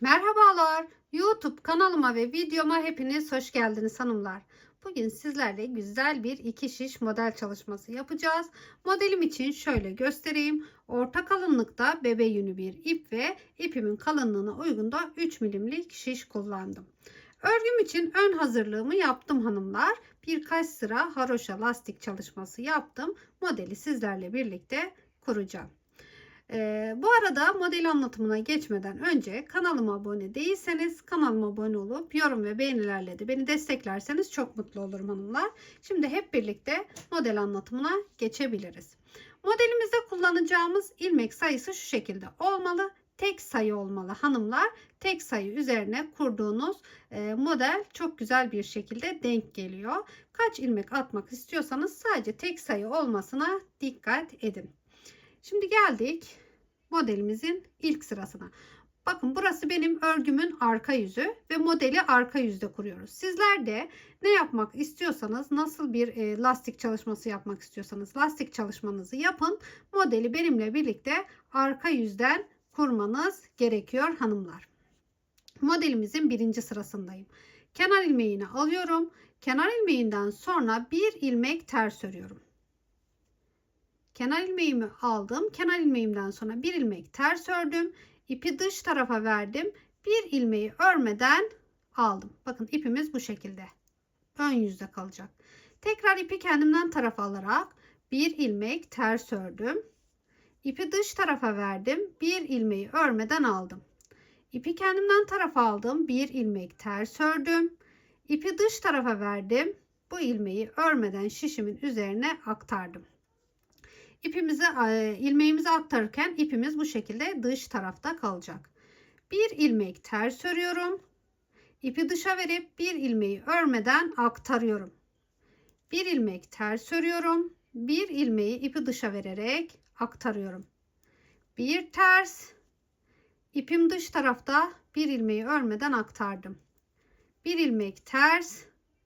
Merhabalar. YouTube kanalıma ve videoma hepiniz hoş geldiniz hanımlar. Bugün sizlerle güzel bir iki şiş model çalışması yapacağız. Modelim için şöyle göstereyim. Orta kalınlıkta bebe yünü bir ip ve ipimin kalınlığına uygun da 3 milimlik şiş kullandım. Örgüm için ön hazırlığımı yaptım hanımlar. Birkaç sıra haroşa lastik çalışması yaptım. Modeli sizlerle birlikte kuracağım. Ee, bu arada model anlatımına geçmeden önce kanalıma abone değilseniz kanalıma abone olup yorum ve beğenilerle de beni desteklerseniz çok mutlu olurum hanımlar. Şimdi hep birlikte model anlatımına geçebiliriz. Modelimizde kullanacağımız ilmek sayısı şu şekilde olmalı. Tek sayı olmalı hanımlar. Tek sayı üzerine kurduğunuz e, model çok güzel bir şekilde denk geliyor. Kaç ilmek atmak istiyorsanız sadece tek sayı olmasına dikkat edin. Şimdi geldik modelimizin ilk sırasına. Bakın burası benim örgümün arka yüzü ve modeli arka yüzde kuruyoruz. Sizler de ne yapmak istiyorsanız, nasıl bir e, lastik çalışması yapmak istiyorsanız lastik çalışmanızı yapın. Modeli benimle birlikte arka yüzden kurmanız gerekiyor hanımlar. Modelimizin birinci sırasındayım. Kenar ilmeğini alıyorum. Kenar ilmeğinden sonra bir ilmek ters örüyorum. Kenar ilmeğimi aldım. Kenar ilmeğimden sonra bir ilmek ters ördüm. İpi dış tarafa verdim. Bir ilmeği örmeden aldım. Bakın ipimiz bu şekilde. Ön yüzde kalacak. Tekrar ipi kendimden tarafa alarak bir ilmek ters ördüm. İpi dış tarafa verdim. Bir ilmeği örmeden aldım. İpi kendimden tarafa aldım. Bir ilmek ters ördüm. İpi dış tarafa verdim. Bu ilmeği örmeden şişimin üzerine aktardım. İpimizi ilmeğimizi aktarırken ipimiz bu şekilde dış tarafta kalacak. Bir ilmek ters örüyorum. İpi dışa verip bir ilmeği örmeden aktarıyorum. Bir ilmek ters örüyorum. Bir ilmeği ipi dışa vererek aktarıyorum. Bir ters. İpim dış tarafta bir ilmeği örmeden aktardım. Bir ilmek ters.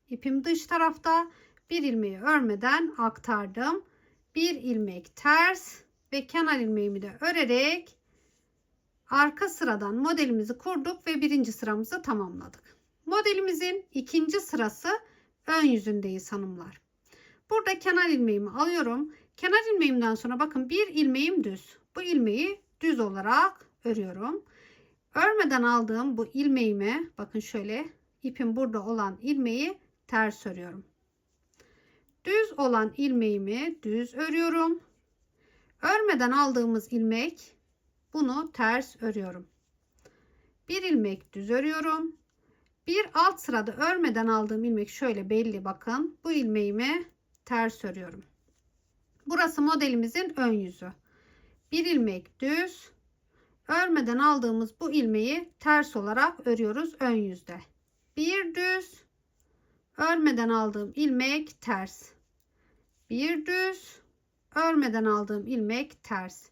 İpim dış tarafta bir ilmeği örmeden aktardım bir ilmek ters ve kenar ilmeğimi de örerek arka sıradan modelimizi kurduk ve birinci sıramızı tamamladık. Modelimizin ikinci sırası ön yüzündeyiz hanımlar. Burada kenar ilmeğimi alıyorum. Kenar ilmeğimden sonra bakın bir ilmeğim düz. Bu ilmeği düz olarak örüyorum. Örmeden aldığım bu ilmeğimi bakın şöyle ipim burada olan ilmeği ters örüyorum. Düz olan ilmeğimi düz örüyorum. Örmeden aldığımız ilmek bunu ters örüyorum. Bir ilmek düz örüyorum. Bir alt sırada örmeden aldığım ilmek şöyle belli bakın. Bu ilmeğimi ters örüyorum. Burası modelimizin ön yüzü. Bir ilmek düz. Örmeden aldığımız bu ilmeği ters olarak örüyoruz ön yüzde. Bir düz örmeden aldığım ilmek ters. Bir düz, örmeden aldığım ilmek ters.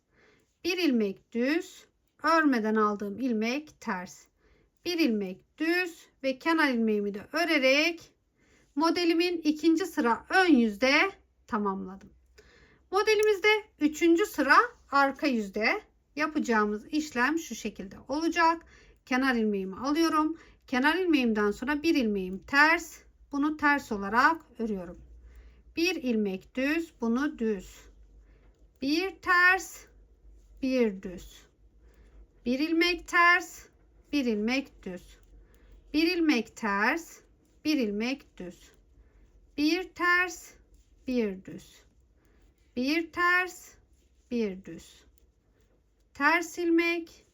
Bir ilmek düz, örmeden aldığım ilmek ters. Bir ilmek düz ve kenar ilmeğimi de örerek modelimin ikinci sıra ön yüzde tamamladım. Modelimizde üçüncü sıra arka yüzde yapacağımız işlem şu şekilde olacak. Kenar ilmeğimi alıyorum. Kenar ilmeğimden sonra bir ilmeğim ters, bunu ters olarak örüyorum. Bir ilmek düz, bunu düz. Bir ters, bir düz. Bir ilmek ters, bir ilmek düz. Bir ilmek ters, bir ilmek düz. Bir ters, bir düz. Bir ters, bir düz. Ters ilmek,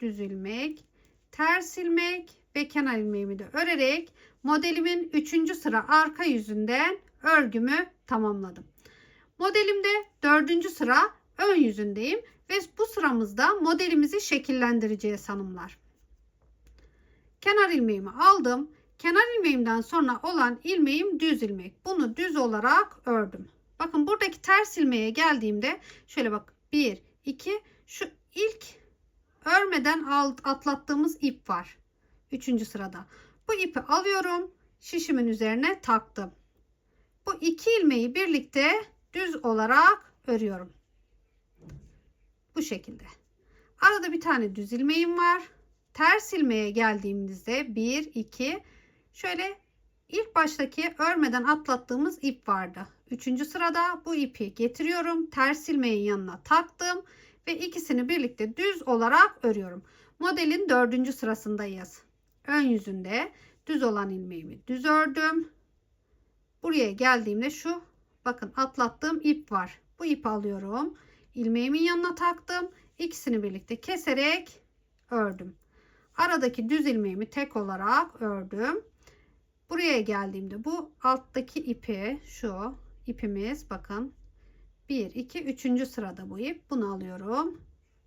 düz ilmek, ters ilmek ve kenar ilmeğimi de örerek modelimin 3. sıra arka yüzünden örgümü tamamladım. Modelimde 4. sıra ön yüzündeyim ve bu sıramızda modelimizi şekillendireceğiz hanımlar. Kenar ilmeğimi aldım. Kenar ilmeğimden sonra olan ilmeğim düz ilmek. Bunu düz olarak ördüm. Bakın buradaki ters ilmeğe geldiğimde şöyle bak 1 2 şu ilk örmeden atlattığımız ip var. Üçüncü sırada. Bu ipi alıyorum. Şişimin üzerine taktım. Bu iki ilmeği birlikte düz olarak örüyorum. Bu şekilde. Arada bir tane düz ilmeğim var. ters ilmeğe geldiğimizde 1 2 şöyle ilk baştaki örmeden atlattığımız ip vardı. Üçüncü sırada bu ipi getiriyorum. Ters ilmeğin yanına taktım ve ikisini birlikte düz olarak örüyorum. Modelin dördüncü sırasındayız. Ön yüzünde düz olan ilmeğimi düz ördüm. Buraya geldiğimde şu bakın atlattığım ip var. Bu ipi alıyorum. ilmeğimin yanına taktım. İkisini birlikte keserek ördüm. Aradaki düz ilmeğimi tek olarak ördüm. Buraya geldiğimde bu alttaki ipi şu ipimiz bakın 1 2 3. sırada bu ip. Bunu alıyorum.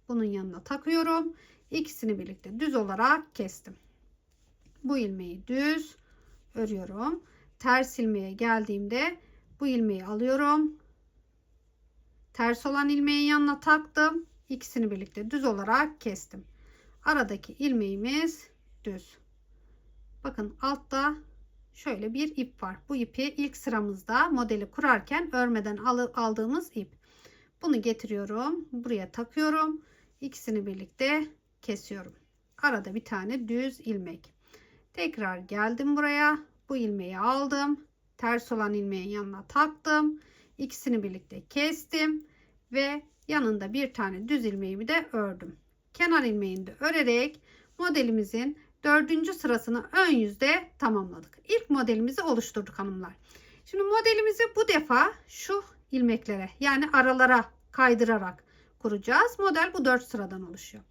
Bunun yanına takıyorum. İkisini birlikte düz olarak kestim. Bu ilmeği düz örüyorum. Ters ilmeğe geldiğimde bu ilmeği alıyorum. Ters olan ilmeğin yanına taktım. İkisini birlikte düz olarak kestim. Aradaki ilmeğimiz düz. Bakın altta şöyle bir ip var. Bu ipi ilk sıramızda modeli kurarken örmeden aldığımız ip. Bunu getiriyorum. Buraya takıyorum. İkisini birlikte kesiyorum. Arada bir tane düz ilmek. Tekrar geldim buraya. Bu ilmeği aldım. Ters olan ilmeğin yanına taktım. İkisini birlikte kestim ve yanında bir tane düz ilmeğimi de ördüm. Kenar ilmeğini de örerek modelimizin dördüncü sırasını ön yüzde tamamladık. İlk modelimizi oluşturduk hanımlar. Şimdi modelimizi bu defa şu ilmeklere yani aralara kaydırarak kuracağız. Model bu dört sıradan oluşuyor.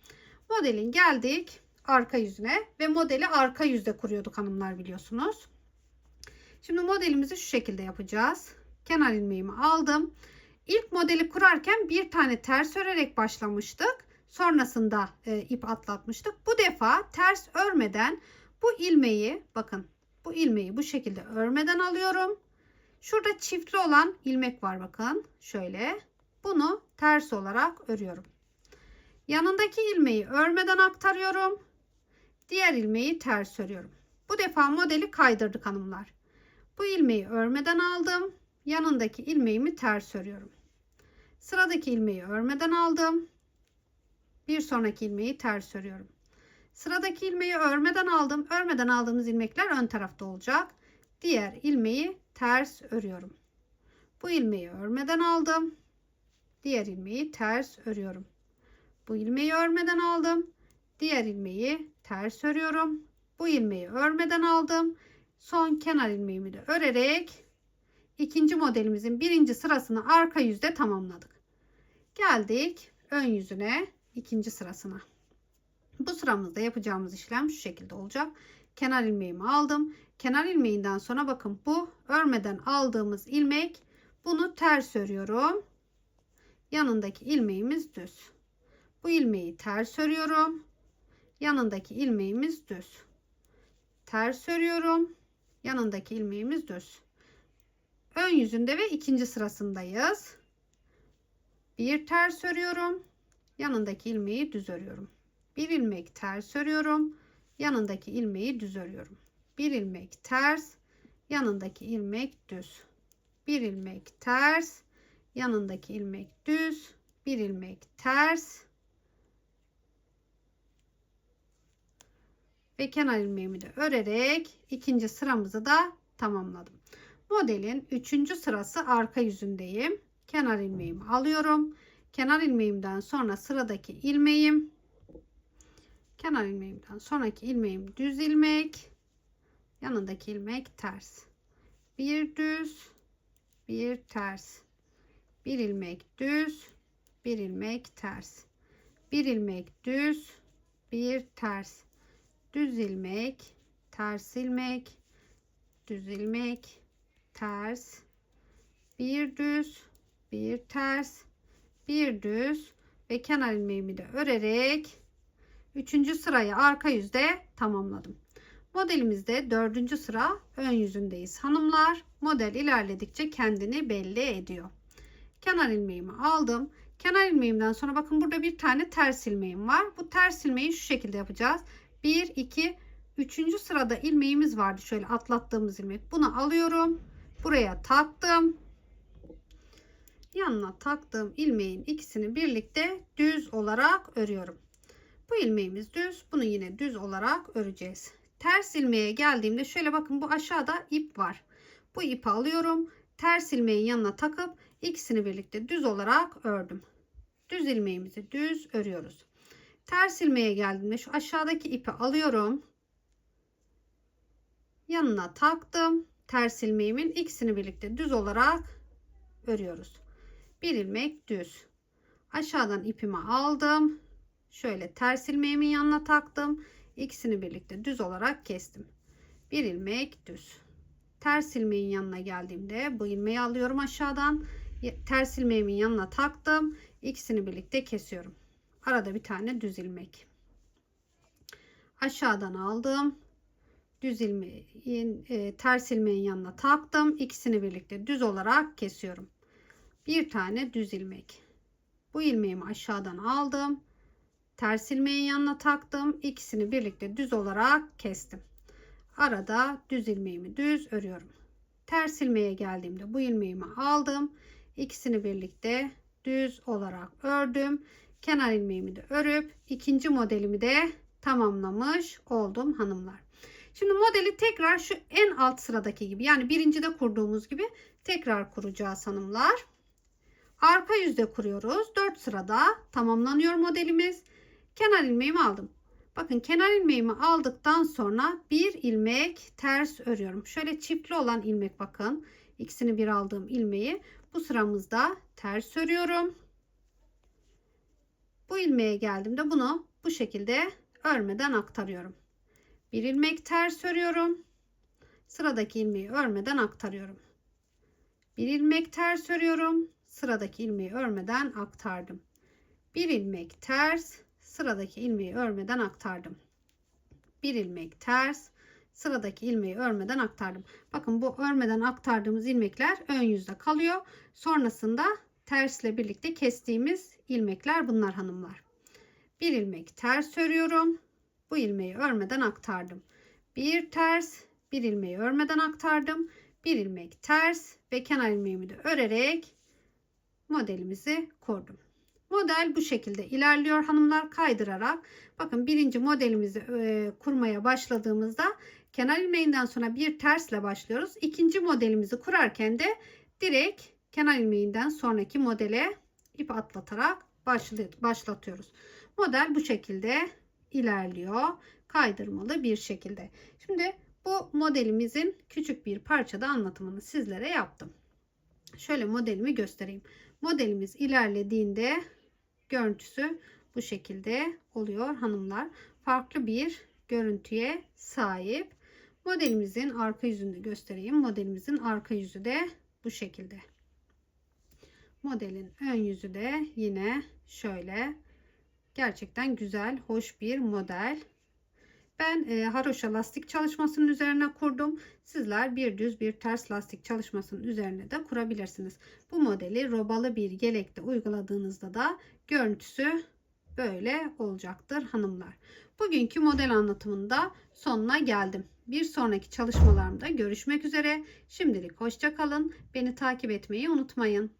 Modelin geldik arka yüzüne ve modeli arka yüzde kuruyorduk hanımlar biliyorsunuz. Şimdi modelimizi şu şekilde yapacağız. Kenar ilmeğimi aldım. İlk modeli kurarken bir tane ters örerek başlamıştık. Sonrasında e, ip atlatmıştık. Bu defa ters örmeden bu ilmeği bakın bu ilmeği bu şekilde örmeden alıyorum. Şurada çiftli olan ilmek var bakın. Şöyle. Bunu ters olarak örüyorum. Yanındaki ilmeği örmeden aktarıyorum. Diğer ilmeği ters örüyorum. Bu defa modeli kaydırdık hanımlar. Bu ilmeği örmeden aldım. Yanındaki ilmeğimi ters örüyorum. Sıradaki ilmeği örmeden aldım. Bir sonraki ilmeği ters örüyorum. Sıradaki ilmeği örmeden aldım. Örmeden aldığımız ilmekler ön tarafta olacak. Diğer ilmeği ters örüyorum. Bu ilmeği örmeden aldım. Diğer ilmeği ters örüyorum. Bu ilmeği örmeden aldım. Diğer ilmeği ters örüyorum. Bu ilmeği örmeden aldım. Son kenar ilmeğimi de örerek ikinci modelimizin birinci sırasını arka yüzde tamamladık. Geldik ön yüzüne ikinci sırasına. Bu sıramızda yapacağımız işlem şu şekilde olacak. Kenar ilmeğimi aldım. Kenar ilmeğinden sonra bakın bu örmeden aldığımız ilmek bunu ters örüyorum. Yanındaki ilmeğimiz düz. Bu ilmeği ters örüyorum. Yanındaki ilmeğimiz düz. Ters örüyorum. Yanındaki ilmeğimiz düz. Ön yüzünde ve ikinci sırasındayız. Bir ters örüyorum. Yanındaki ilmeği düz örüyorum. Bir ilmek ters örüyorum. Yanındaki ilmeği düz örüyorum. Bir ilmek ters. Yanındaki ilmek düz. Bir ilmek ters. Yanındaki ilmek düz. Bir ilmek ters. Ve kenar ilmeğimi de örerek ikinci sıramızı da tamamladım. Modelin üçüncü sırası arka yüzündeyim. Kenar ilmeğimi alıyorum. Kenar ilmeğimden sonra sıradaki ilmeğim. Kenar ilmeğimden sonraki ilmeğim düz ilmek. Yanındaki ilmek ters. Bir düz, bir ters. Bir ilmek düz, bir ilmek ters. Bir ilmek düz, bir ters. Düz ilmek, ters ilmek, düz ilmek, ters, bir düz, bir ters, bir düz ve kenar ilmeğimi de örerek 3. sırayı arka yüzde tamamladım. Modelimizde 4. sıra ön yüzündeyiz hanımlar. Model ilerledikçe kendini belli ediyor. Kenar ilmeğimi aldım. Kenar ilmeğimden sonra bakın burada bir tane ters ilmeğim var. Bu ters ilmeği şu şekilde yapacağız. 1 2 3. sırada ilmeğimiz vardı. Şöyle atlattığımız ilmek. Bunu alıyorum. Buraya taktım. Yanına taktığım ilmeğin ikisini birlikte düz olarak örüyorum. Bu ilmeğimiz düz. Bunu yine düz olarak öreceğiz. Ters ilmeğe geldiğimde şöyle bakın bu aşağıda ip var. Bu ipi alıyorum. Ters ilmeğin yanına takıp ikisini birlikte düz olarak ördüm. Düz ilmeğimizi düz örüyoruz. Ters ilmeğe geldiğimde şu aşağıdaki ipi alıyorum. Yanına taktım. Ters ilmeğimin ikisini birlikte düz olarak örüyoruz. Bir ilmek düz. Aşağıdan ipimi aldım. Şöyle ters ilmeğimin yanına taktım. İkisini birlikte düz olarak kestim. Bir ilmek düz. Ters ilmeğin yanına geldiğimde bu ilmeği alıyorum aşağıdan. Ters ilmeğimin yanına taktım. İkisini birlikte kesiyorum. Arada bir tane düz ilmek. Aşağıdan aldım. Düz ilmeğin e, ters ilmeğin yanına taktım. İkisini birlikte düz olarak kesiyorum. Bir tane düz ilmek. Bu ilmeğimi aşağıdan aldım. Ters ilmeğin yanına taktım. İkisini birlikte düz olarak kestim. Arada düz ilmeğimi düz örüyorum. Ters ilmeğe geldiğimde bu ilmeğimi aldım. İkisini birlikte düz olarak ördüm. Kenar ilmeğimi de örüp ikinci modelimi de tamamlamış oldum hanımlar. Şimdi modeli tekrar şu en alt sıradaki gibi yani birincide kurduğumuz gibi tekrar kuracağız hanımlar. Arka yüzde kuruyoruz. 4 sırada tamamlanıyor modelimiz. Kenar ilmeğimi aldım. Bakın kenar ilmeğimi aldıktan sonra bir ilmek ters örüyorum. Şöyle çiftli olan ilmek bakın. İkisini bir aldığım ilmeği bu sıramızda ters örüyorum. Bu ilmeğe geldiğimde bunu bu şekilde örmeden aktarıyorum. Bir ilmek ters örüyorum. Sıradaki ilmeği örmeden aktarıyorum. Bir ilmek ters örüyorum. Sıradaki ilmeği örmeden aktardım. Bir ilmek ters, sıradaki ilmeği örmeden aktardım. Bir ilmek ters, sıradaki ilmeği örmeden aktardım. Bakın bu örmeden aktardığımız ilmekler ön yüzde kalıyor. Sonrasında tersle birlikte kestiğimiz ilmekler bunlar hanımlar. Bir ilmek ters örüyorum. Bu ilmeği örmeden aktardım. Bir ters, bir ilmeği örmeden aktardım. Bir ilmek ters ve kenar ilmeğimi de örerek modelimizi kurdum. Model bu şekilde ilerliyor hanımlar kaydırarak. Bakın birinci modelimizi e, kurmaya başladığımızda kenar ilmeğinden sonra bir tersle başlıyoruz. İkinci modelimizi kurarken de direkt kenar ilmeğinden sonraki modele ip atlatarak başlatıyoruz. Model bu şekilde ilerliyor. Kaydırmalı bir şekilde. Şimdi bu modelimizin küçük bir parçada anlatımını sizlere yaptım. Şöyle modelimi göstereyim. Modelimiz ilerlediğinde görüntüsü bu şekilde oluyor hanımlar. Farklı bir görüntüye sahip. Modelimizin arka yüzünü göstereyim. Modelimizin arka yüzü de bu şekilde. Modelin ön yüzü de yine şöyle. Gerçekten güzel, hoş bir model. Ben e, haroşa lastik çalışmasının üzerine kurdum. Sizler bir düz bir ters lastik çalışmasının üzerine de kurabilirsiniz. Bu modeli robalı bir yelekte uyguladığınızda da görüntüsü böyle olacaktır hanımlar. Bugünkü model anlatımında sonuna geldim. Bir sonraki çalışmalarımda görüşmek üzere. Şimdilik hoşça kalın. Beni takip etmeyi unutmayın.